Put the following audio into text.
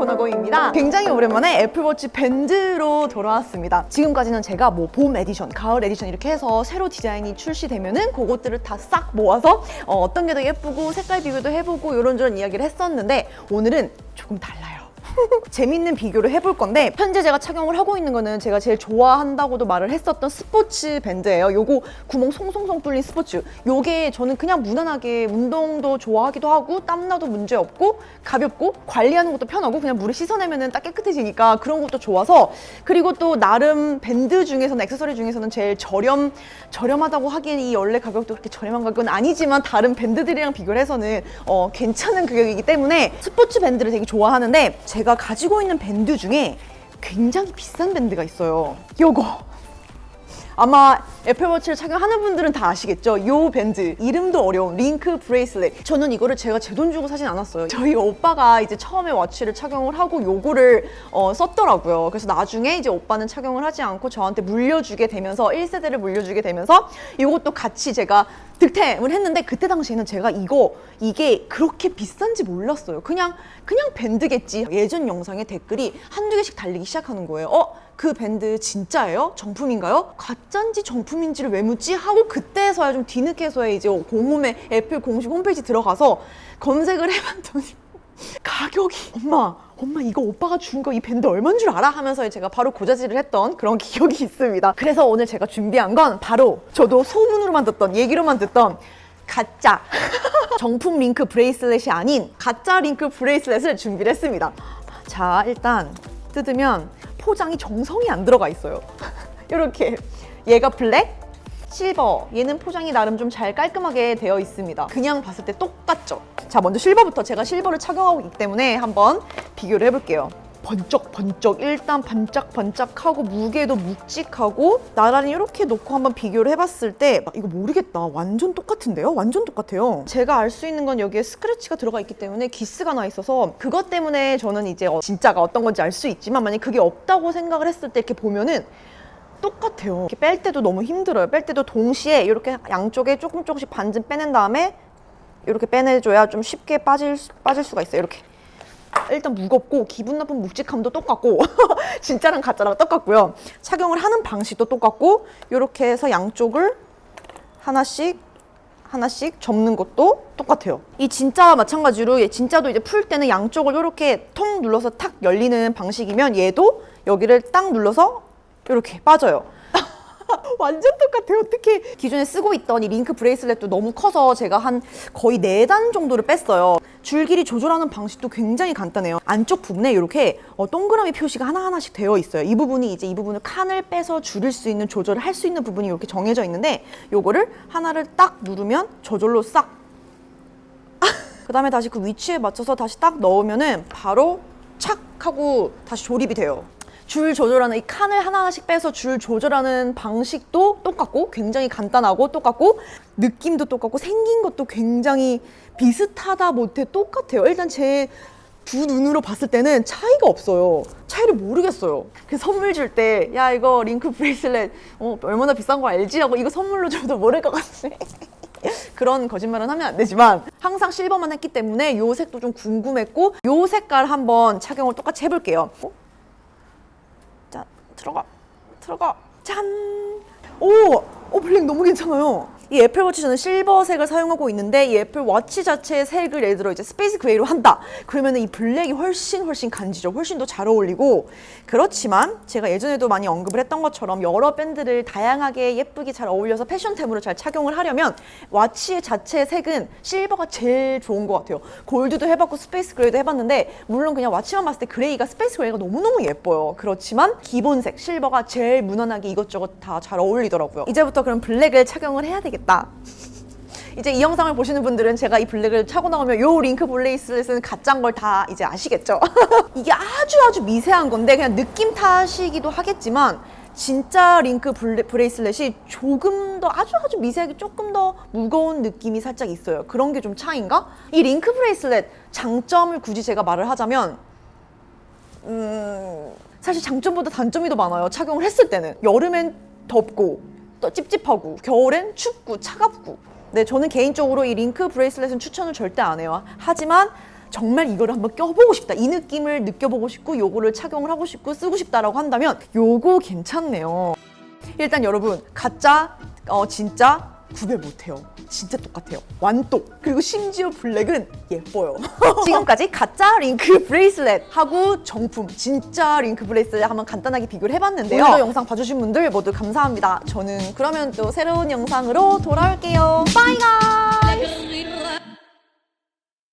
코너고입니다. 굉장히 오랜만에 애플워치 밴드로 돌아왔습니다. 지금까지는 제가 뭐 봄 에디션, 가을 에디션 이렇게 해서 새로 디자인이 출시되면은 그것들을 다 싹 모아서 어, 떤 게 더 예쁘고 색깔 비교도 해보고 이런저런 이야기를 했었는데 오늘은 조금 달라요. 재밌는 비교를 해볼 건데 현재 제가 착용을 하고 있는 거는 제가 제일 좋아한다고도 말을 했었던 스포츠 밴드예요. 요거 구멍 송송송 뚫린 스포츠. 요게 저는 그냥 무난하게 운동도 좋아하기도 하고 땀나도 문제 없고 가볍고 관리하는 것도 편하고 그냥 물에 씻어내면은 딱 깨끗해지니까 그런 것도 좋아서 그리고 또 나름 밴드 중에서는 액세서리 중에서는 제일 저렴 저렴하다고 하기엔 이 원래 가격도 그렇게 저렴한 가격은 아니지만 다른 밴드들이랑 비교를 해서는 어, 괜찮은 가격이기 때문에 스포츠 밴드를 되게 좋아하는데 제가 가지고 있는 밴드 중에 굉장히 비싼 밴드가 있어요. 요거. 아마 애플워치를 착용하는 분들은 다 아시겠죠? 요 밴드 이름도 어려운 링크 브레이슬렛 저는 이거를 제가 제 돈 주고 사진 않았어요 저희 오빠가 이제 처음에 워치를 착용을 하고 요거를 어, 썼더라고요 그래서 나중에 이제 오빠는 착용을 하지 않고 저한테 물려주게 되면서 1세대를 물려주게 되면서 이것도 같이 제가 득템을 했는데 그때 당시에는 제가 이거 이게 그렇게 비싼지 몰랐어요 그냥 그냥 밴드겠지 예전 영상에 댓글이 한두 개씩 달리기 시작하는 거예요 어? 그 밴드 진짜예요? 정품인가요? 가짜인지 정품인지를 왜 묻지? 하고 그때서야 좀 뒤늦게서야 이제 공홈에 애플 공식 홈페이지 들어가서 검색을 해봤더니 가격이 엄마 엄마 이거 오빠가 준 거 이 밴드 얼마인 줄 알아? 하면서 제가 바로 고자질을 했던 그런 기억이 있습니다. 그래서 오늘 제가 준비한 건 바로 저도 소문으로만 듣던 얘기로만 듣던 가짜 정품 링크 브레이슬렛이 아닌 가짜 링크 브레이슬렛을 준비를 했습니다. 자 일단 뜯으면 포장이 정성이 안 들어가 있어요. 이렇게. 얘가 블랙 실버. 얘는 포장이 나름 좀 잘 깔끔하게 되어 있습니다. 그냥 봤을 때 똑같죠? 자 먼저 실버부터 제가 실버를 착용하고 있기 때문에 한번 비교를 해볼게요. 번쩍번쩍 일단 반짝반짝하고 무게도 묵직하고 나란히 이렇게 놓고 한번 비교를 해봤을 때 아, 이거 모르겠다. 완전 똑같은데요? 완전 똑같아요. 제가 알 수 있는 건 여기에 스크래치가 들어가 있기 때문에 기스가 나 있어서 그것 때문에 저는 이제 어, 진짜가 어떤 건지 알 수 있지만 만약 그게 없다고 생각을 했을 때 이렇게 보면은 똑같아요. 이렇게 뺄 때도 너무 힘들어요. 뺄 때도 동시에 이렇게 양쪽에 조금 조금씩 반쯤 빼낸 다음에 이렇게 빼내줘야 좀 쉽게 빠질, 수- 빠질 수가 있어요. 이렇게. 일단 무겁고 기분 나쁜 묵직함도 똑같고 진짜랑 가짜랑 똑같고요. 착용을 하는 방식도 똑같고 이렇게 해서 양쪽을 하나씩 하나씩 접는 것도 똑같아요. 이 진짜와 마찬가지로 얘 진짜도 이제 풀 때는 양쪽을 이렇게 통 눌러서 탁 열리는 방식이면 얘도 여기를 딱 눌러서 이렇게 빠져요. 완전 똑같아요. 어떻게 기존에 쓰고 있던 이 링크 브레이슬렛도 너무 커서 제가 한 거의 네 단 정도를 뺐어요. 줄 길이 조절하는 방식도 굉장히 간단해요. 안쪽 부분에 이렇게 어, 동그라미 표시가 하나하나씩 되어 있어요. 이 부분이 이제 이 부분을 칸을 빼서 줄일 수 있는 조절을 할 수 있는 부분이 이렇게 정해져 있는데 요거를 하나를 딱 누르면 저절로 싹 그 다음에 다시 그 위치에 맞춰서 다시 딱 넣으면은 바로 착 하고 다시 조립이 돼요. 줄 조절하는 이 칸을 하나하나씩 빼서 줄 조절하는 방식도 똑같고 굉장히 간단하고 똑같고 느낌도 똑같고 생긴 것도 굉장히 비슷하다 못해 똑같아요. 일단 제 두 눈으로 봤을 때는 차이가 없어요. 차이를 모르겠어요. 그 선물 줄 때 야 이거 링크 브레이슬렛 어, 얼마나 비싼 거 알지? 하고 이거 선물로 줘도 모를 것 같아. 그런 거짓말은 하면 안 되지만 항상 실버만 했기 때문에 요 색도 좀 궁금했고 요 색깔 한번 착용을 똑같이 해볼게요. 어? 자 들어가 들어가 짠. 오, 오 블랙 너무 괜찮아요. 이 애플워치 저는 실버색을 사용하고 있는데 이 애플워치 자체의 색을 예를 들어 이제 스페이스 그레이로 한다. 그러면 이 블랙이 훨씬 훨씬 간지죠. 훨씬 더 잘 어울리고 그렇지만 제가 예전에도 많이 언급을 했던 것처럼 여러 밴드를 다양하게 예쁘게 잘 어울려서 패션템으로 잘 착용을 하려면 와치 자체의 색은 실버가 제일 좋은 것 같아요. 골드도 해봤고 스페이스 그레이도 해봤는데 물론 그냥 와치만 봤을 때 그레이가 스페이스 그레이가 너무너무 예뻐요. 그렇지만 기본색 실버가 제일 무난하게 이것저것 다 잘 어울리더라고요. 이제부터 그럼 블랙을 착용을 해야 되겠다. 이제 이 영상을 보시는 분들은 제가 이 블랙을 차고 나오면 요 링크 블레이슬렛은 가짜인 걸다 이제 아시겠죠? 이게 아주 아주 미세한 건데 그냥 느낌 탓이기도 하겠지만 진짜 링크 블레, 브레이슬렛이 조금 더 아주 아주 미세하게 조금 더 무거운 느낌이 살짝 있어요. 그런 게 좀 차이인가? 이 링크 브레이슬렛 장점을 굳이 제가 말을 하자면 음, 사실 장점보다 단점이 더 많아요. 착용을 했을 때는 여름엔 덥고 또 찝찝하고 겨울엔 춥고 차갑고. 네, 저는 개인적으로 이 링크 브레이슬렛은 추천을 절대 안 해요. 하지만 정말 이거를 한번 껴보고 싶다. 이 느낌을 느껴보고 싶고 요거를 착용을 하고 싶고 쓰고 싶다라고 한다면 요거 괜찮네요. 일단 여러분 가짜 어 진짜 구별 못해요. 진짜 똑같아요. 완똑. 그리고 심지어 블랙은 예뻐요. 지금까지 가짜 링크 브레이슬렛 하고 정품 진짜 링크 브레이슬렛 한번 간단하게 비교를 해봤는데요. 오늘도 영상 봐주신 분들 모두 감사합니다. 저는 그러면 또 새로운 영상으로 돌아올게요. 바이 가